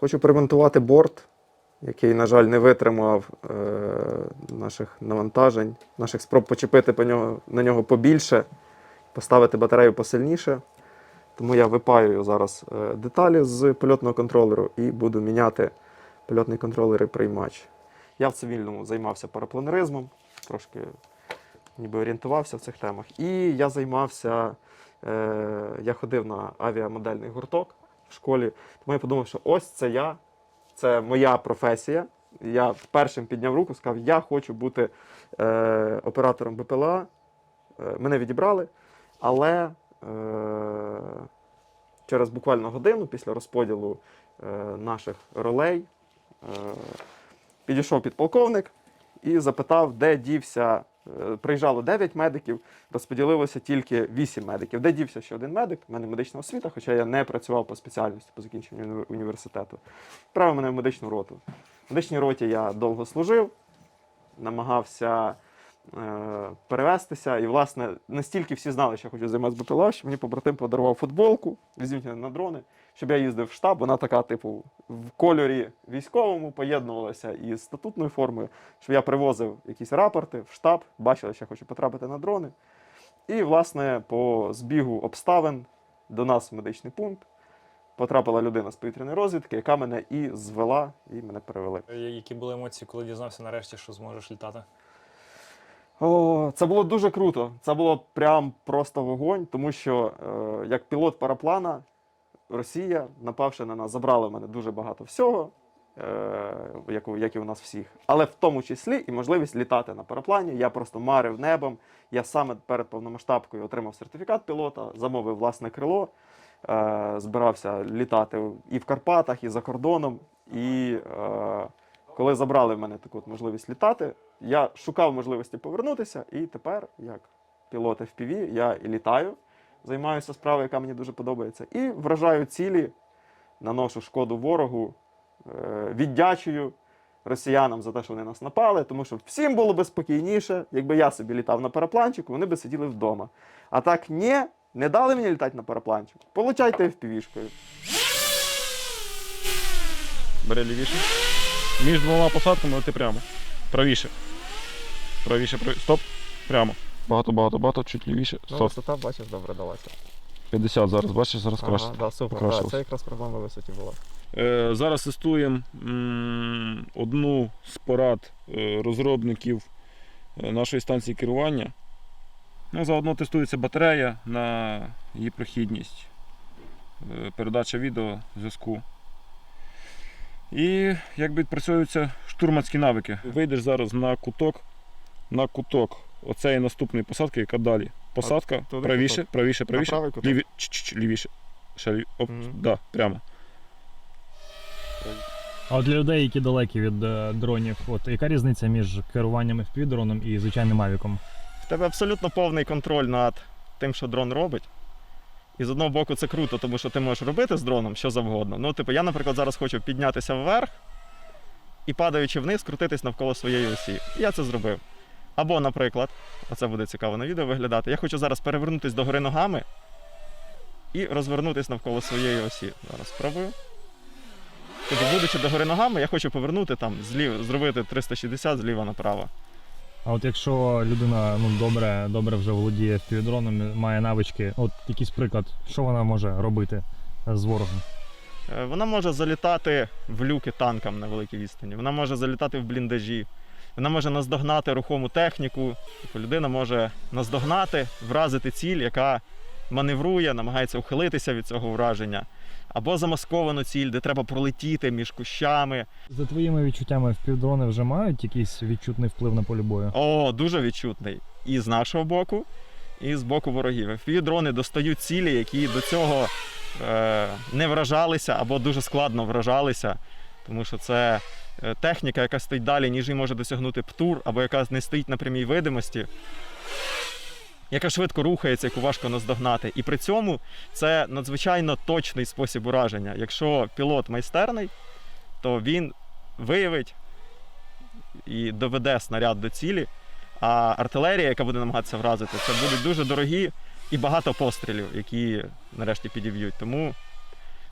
Хочу перемонтувати борт, який, на жаль, не витримав е, наших навантажень, наших спроб почепити по нього, на нього побільше, поставити батарею посильніше. Тому я випаюю зараз е, деталі з польотного контролеру і буду міняти польотний контролер і приймач. Я в цивільному займався парапланеризмом, трошки ніби орієнтувався в цих темах. І я займався, е, я ходив на авіамодельний гурток в школі. Тому я подумав, що ось це я, це моя професія. Я першим підняв руку, сказав, я хочу бути е, оператором БПЛА. Е, мене відібрали, але е, через буквально годину після розподілу е, наших ролей е, підійшов підполковник і запитав, де дівся. Е, Приїжджало 9 медиків, розподілилося тільки 8 медиків. Де дівся ще один медик? У мене медична освіта, хоча я не працював по спеціальності по закінченню університету. Відправив мене в медичну роту. В медичній роті я довго служив, намагався перевестися. І, власне, настільки всі знали, що я хочу займатися БПЛА, що мені побратим подарував футболку, візьміть на дрони, щоб я їздив в штаб. Вона така, типу, в кольорі військовому поєднувалася із статутною формою, щоб я привозив якісь рапорти в штаб, бачили, що я хочу потрапити на дрони. І, власне, по збігу обставин до нас в медичний пункт потрапила людина з повітряної розвідки, яка мене і звела, і мене перевели. Е, Які були емоції, коли дізнався нарешті, що зможеш літати? О, це було дуже круто. Це було прям просто вогонь, тому що е, як пілот параплана, Росія, напавши на нас, забрала в мене дуже багато всього, е, як, як і у нас всіх. Але в тому числі і можливість літати на параплані. Я просто марив небом. Я саме перед повномасштабкою отримав сертифікат пілота, замовив власне крило, е, збирався літати і в Карпатах, і за кордоном. І е, коли забрали в мене таку от можливість літати, я шукав можливості повернутися, і тепер, як пілот FPV, я і літаю, займаюся справою, яка мені дуже подобається, і вражаю цілі, наношу шкоду ворогу, е, віддячую росіянам за те, що вони нас напали, тому що всім було би спокійніше, якби я собі літав на парапланчику, вони би сиділи вдома. А так ні, не дали мені літати на парапланчику. Получайте FPV-шкою. Бери лівіше. Між двома посадками лети прямо. Правіше. Правіше, правіше. Стоп. Прямо. Багато, багато, багато, чуть лівіше. Стоп. висота, бачиш, добре далася. 50 зараз, бачиш, зараз краще. да, супер. покращилось. це якраз проблема висоті була. Е, зараз тестуємо м, одну з порад е, розробників е, нашої станції керування. Ну, заодно тестується батарея на її прохідність, е, передача відео зв'язку. І як відпрацьовуються штурманські навики. Вийдеш зараз на куток, на куток оцеї наступної посадки, яка далі. Посадка туди правіше, куток? правіше, правіше, правий куток? ліві, лівіше. Ще лів... Оп, Мгм. да, прямо. А от для людей, які далекі від е, дронів, от яка різниця між керуванням FPV-дроном і звичайним мавіком? В тебе абсолютно повний контроль над тим, що дрон робить. І з одного боку це круто, тому що ти можеш робити з дроном що завгодно. Ну, типу, я, наприклад, зараз хочу піднятися вверх і падаючи вниз, крутитись навколо своєї осі. Я це зробив. Або, наприклад, оце буде цікаво на відео виглядати. Я хочу зараз перевернутися догори ногами і розвернутися навколо своєї осі. Зараз спробую. Тобто, будучи догори ногами, я хочу повернути там, злів, зробити 360 зліва направо. А от якщо людина ну, добре, добре вже володіє FPV-дроном, має навички, от якийсь приклад, що вона може робити з ворогом? Е, Вона може залітати в люки танкам на великій відстані, вона може залітати в бліндажі, вона може наздогнати рухому техніку. Тобто людина може наздогнати, вразити ціль, яка маневрує, намагається ухилитися від цього враження. Або замасковану ціль, де треба пролетіти між кущами. За твоїми відчуттями, FPV-дрони вже мають якийсь відчутний вплив на полі бою? О, дуже відчутний. І з нашого боку, і з боку ворогів. FPV-дрони достають цілі, які до цього е, не вражалися або дуже складно вражалися, тому що це е, техніка, яка стоїть далі, ніж її може досягнути птур, або яка не стоїть на прямій видимості, яка швидко рухається, яку важко наздогнати. І при цьому це надзвичайно точний спосіб ураження. Якщо пілот майстерний, то він виявить і доведе снаряд до цілі. А артилерія, яка буде намагатися вразити, це будуть дуже дорогі і багато пострілів, які нарешті підіб'ють. Тому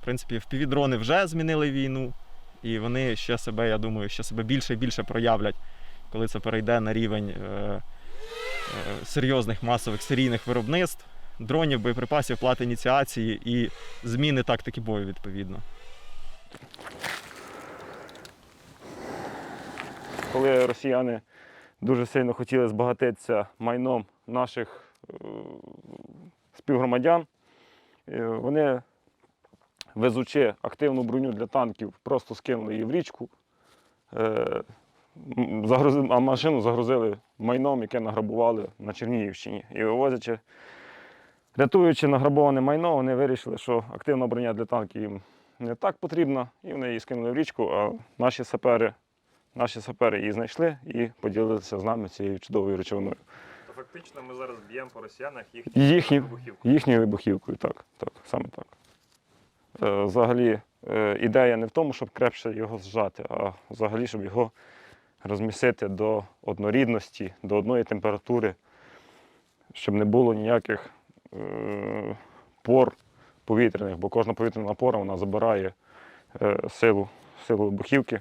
В принципі, впівдрони вже змінили війну, і вони ще себе, я думаю, ще себе більше і більше проявлять, коли це перейде на рівень е, серйозних масових серійних виробництв, дронів, боєприпасів, плат ініціації і зміни тактики бою відповідно. коли росіяни дуже сильно хотіли збагатитися майном наших е, співгромадян, е, вони, везучи активну броню для танків, просто скинули її в річку, е, м, загрузи- а машину загрузили майном, яке награбували на Чернігівщині. І вивозячи, рятуючи награбоване майно, вони вирішили, що активна броня для танків їм не так потрібна, і вони її скинули в річку, а наші сапери Наші сапери її знайшли і поділилися з нами цією чудовою речовиною. Фактично ми зараз б'ємо по росіянах Їхні, їхньою вибухівкою, так, так, саме так. Е, Взагалі, е, ідея не в тому, щоб крепше його зжати, а взагалі, щоб його розмісити до однорідності, до одної температури, щоб не було ніяких е, пор повітряних, бо кожна повітряна пора вона забирає е, силу, силу вибухівки.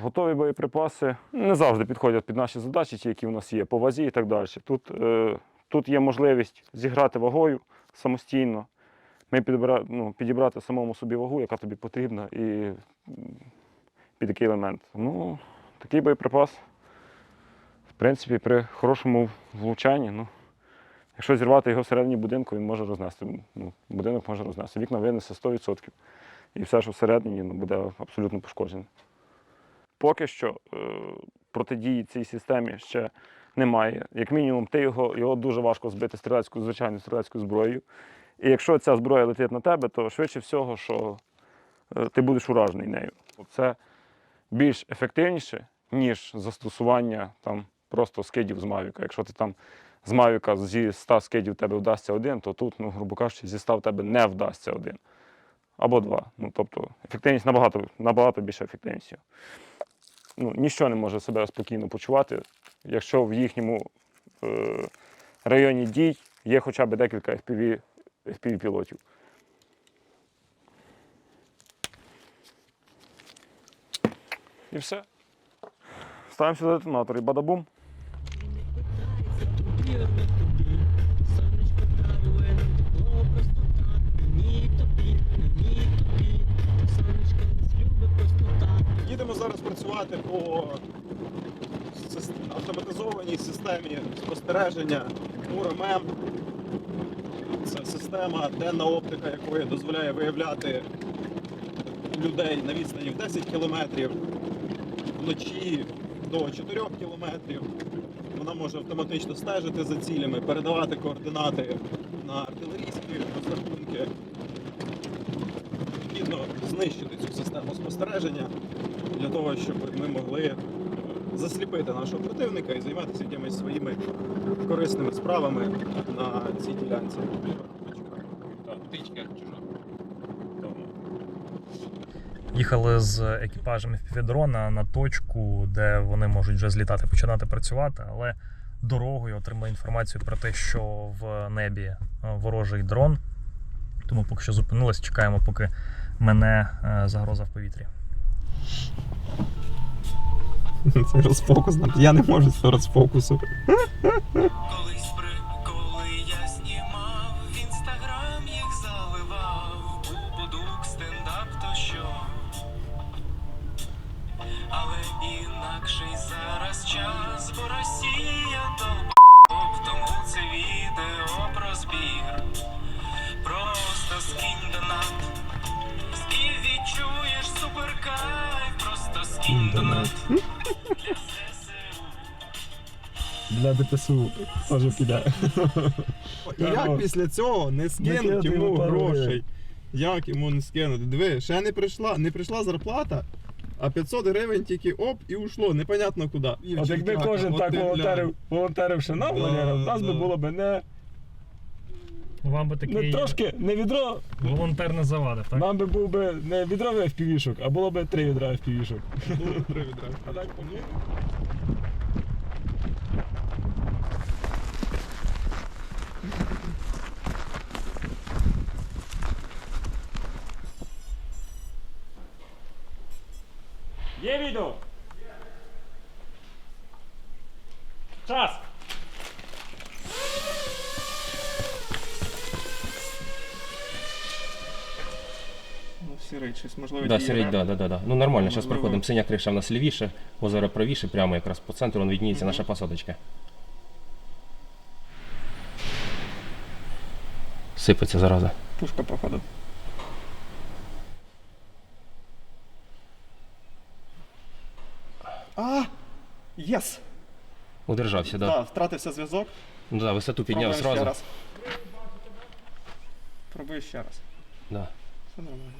Готові боєприпаси не завжди підходять під наші задачі, ті, які у нас є, по вазі і так далі. Тут, е, тут є можливість зіграти вагою самостійно, ми підбира, ну, підібрати самому собі вагу, яка тобі потрібна, і під який елемент. Ну, такий боєприпас, в принципі, при хорошому влучанні, ну, якщо зірвати його всередині будинку, він може рознести. Ну, будинок може рознести. Вікна винесе 100%. І все, що всередині, ну, буде абсолютно пошкоджене. Поки що е, протидії цій системі ще немає. Як мінімум, ти його, його дуже важко збити стрілецькою, звичайною стрілецькою зброєю. І якщо ця зброя летить на тебе, то швидше всього, що е, ти будеш уражений нею. Це більш ефективніше, ніж застосування там, просто скидів з Мавіка. Якщо ти там з Мавіка зі 100 скидів тебе вдасться один, то тут, ну, грубо кажучи, зі 100 в тебе не вдасться один. Або два. Ну, тобто ефективність набагато, набагато більше ефективністю. Ну, ніщо не може себе спокійно почувати, якщо в їхньому е, районі дій є хоча б декілька FPV, І все. Ставимо сюди детонатор і бадабум. Їдемо зараз працювати по автоматизованій системі спостереження УРММ. Це система, денна оптика якої дозволяє виявляти людей на відстані в 10 кілометрів, вночі до 4 кілометрів. Вона може автоматично стежити за цілями, передавати координати на артилерійські розрахунки. Необхідно знищити цю систему спостереження для того, щоб ми могли е, засліпити нашого противника і займатися якимись своїми корисними справами на цій ділянці. Їхали з екіпажем FPV-дрона на точку, де вони можуть вже злітати, починати працювати, але дорогою отримали інформацію про те, що в небі е, ворожий дрон. Тому поки що зупинились, чекаємо, поки мене е, загроза в повітрі. Це розфокус. Я не можу з розфокусу. Колись приколи я знімав, в інстаграм їх заливав, був будук, стендап то що. Але інакший зараз час, бо Росія довбоб, тому це відео про збір. Просто скинь донат. І відчуєш суперкайф, просто скинь донат. Для ДПСУ теж піде. І як після цього не скинуть йому йому грошей? Як йому не скинути? Диви, ще не прийшла, не прийшла зарплата, а 500 гривень тільки оп і ушло, непонятно куди. І От якби кожен от так волонтерив, волонтеривши нам, Да, Валера, в нас би було б не, Вам би не трошки, не відро, волонтер не завадив, так? нам би був би не відро FPV-шок, а було б три відра FPV-шок. Було б три відра. А так, ну, Є відео? Час! Ну, сірий, щось можливо. Да, діє, да? да, да, да, да. Ну нормально, зараз Можливо. проходимо. Синя криша в нас лівіше, озеро правіше, прямо якраз по центру вон відніється наша посадочка. Сипеться зараза. Пушка, походу. А! Єс! Удержався, да. Так, втратився зв'язок. Ну да, висоту підняв Пробуємо ще зразу. раз. Пробую ще раз. Да. Все нормально.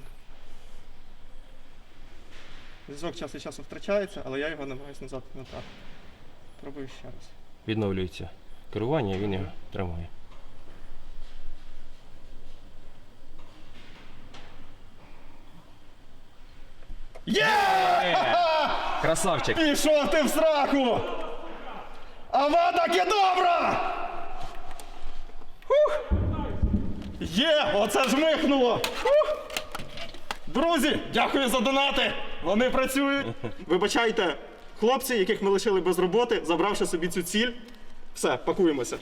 Зв'язок час від часу втрачається, але я його намагаюся назад натратити. Пробую ще раз. Відновлюється керування, він його тримає. Є! Красавчик! Пішов ти в! А вона таки добра! Хух! Є! Оце жмихнуло! Хух! Друзі, дякую за донати! Вони працюють! Вибачайте, хлопці, яких ми лишили без роботи, забравши собі цю ціль. Все, пакуємося.